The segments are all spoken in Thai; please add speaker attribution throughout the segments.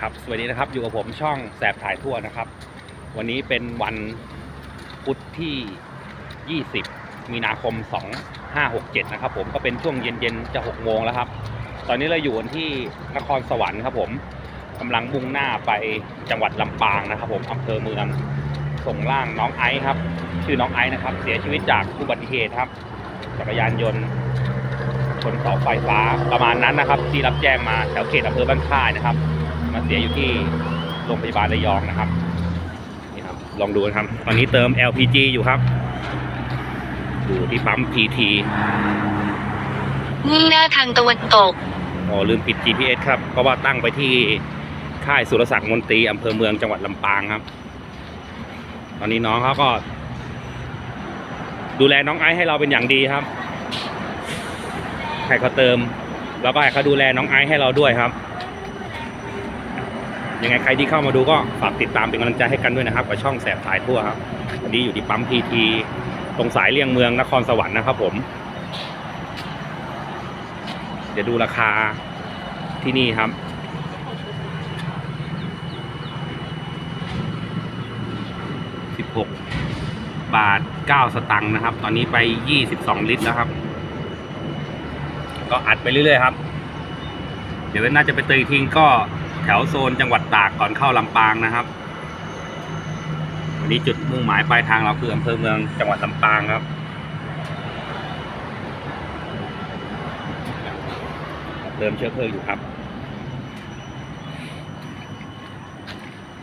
Speaker 1: ครับสวัสดีนะครับอยู่กับผมช่องแสบถ่ายทั่วนะครับ วันนี้เป็นวันพุธที่ 20 มีนาคม 2567 นะครับ ผมก็เป็นช่วงเย็นๆจะ6โมงแล้วครับ ตอนนี้เราอยู่ที่นครสวรรค์ครับ ผมกำลังมุ่งหน้าไปจังหวัดลำปางนะครับ ผมอำเภอเมืองส่งร่างน้องไอซ์ครับ ชื่อน้องไอซ์นะครับ เสียชีวิตจากอุบัติเหตุครับจักรยานยนต์ชนเสาไฟฟ้าประมาณนั้นนะครับ ที่รับแจ้งมาแถวเขตอำเภอบ้านค่ายนะครับ มาเสียอยู่ที่โรงพยาบาลระยองนะครับนี่ครับ ลองดูนะครับ ตอนนี้เติม LPG อยู่ครับ อยู่ที่ปั๊ม PT
Speaker 2: มุ่งหน้าทางตะวันตก
Speaker 1: อ๋อลืมปิด GPS ครับ เพราะว่าตั้งไปที่ค่ายสุรศักดิ์มนตรีอำเภอเมืองจังหวัดลำปางครับ ตอนนี้น้องเขาก็ ดูแลน้องไอซ์ให้เราเป็นอย่างดีครับให้เขาเติม แล้วก็ให้เขาดูแลน้องไอซ์ให้เราด้วยครับ ยังไงใครที่เข้ามาดูก็ฝากติดตามเป็นกำลังใจให้กันด้วยนะครับกับช่องแสบสายทั่วครับวันนี้อยู่ที่ปั๊มพีทีตรงสายเลี่ยงเมืองนครสวรรค์นะครับ ผม เดี๋ยวดูราคาที่นี่ครับ16บาท9สตังค์นะครับ ตอนนี้ไป22ลิตรแล้วครับ ก็อัดไปเรื่อยๆครับ เดี๋ยวน่าจะไปเตยทิ้งก็ แถวโซนจังหวัดตากก่อนเข้าลำปางนะครับ วันนี้จุดมุ่งหมายปลายทางเราคืออำเภอเมืองจังหวัดลำปางครับเติมเชื้อเพลิงอยู่ครับ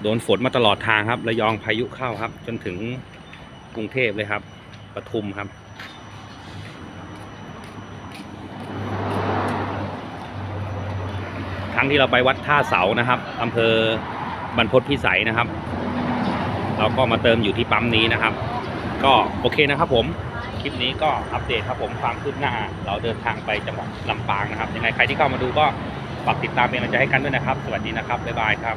Speaker 1: โดนฝนมาตลอดทางครับ ระยองพายุเข้าครับ จนถึงกรุงเทพเลยครับปทุมครับ รั้งที่เราไปวัดท่าเสานะครับอำเภอบรรพตพิสัยนะครับ เราก็มาเติมอยู่ที่ปั๊มนี้นะครับ ก็โอเคนะครับผมคลิปนี้ก็อัปเดตครับผมความคืบหน้า เราเดินทางไปจังหวัดลำปางนะครับยังไงใครที่เข้ามาดูก็ฝากติดตามเป็นกำลังใจให้กันด้วยนะครับ สวัสดีนะครับบ๊ายบายครับ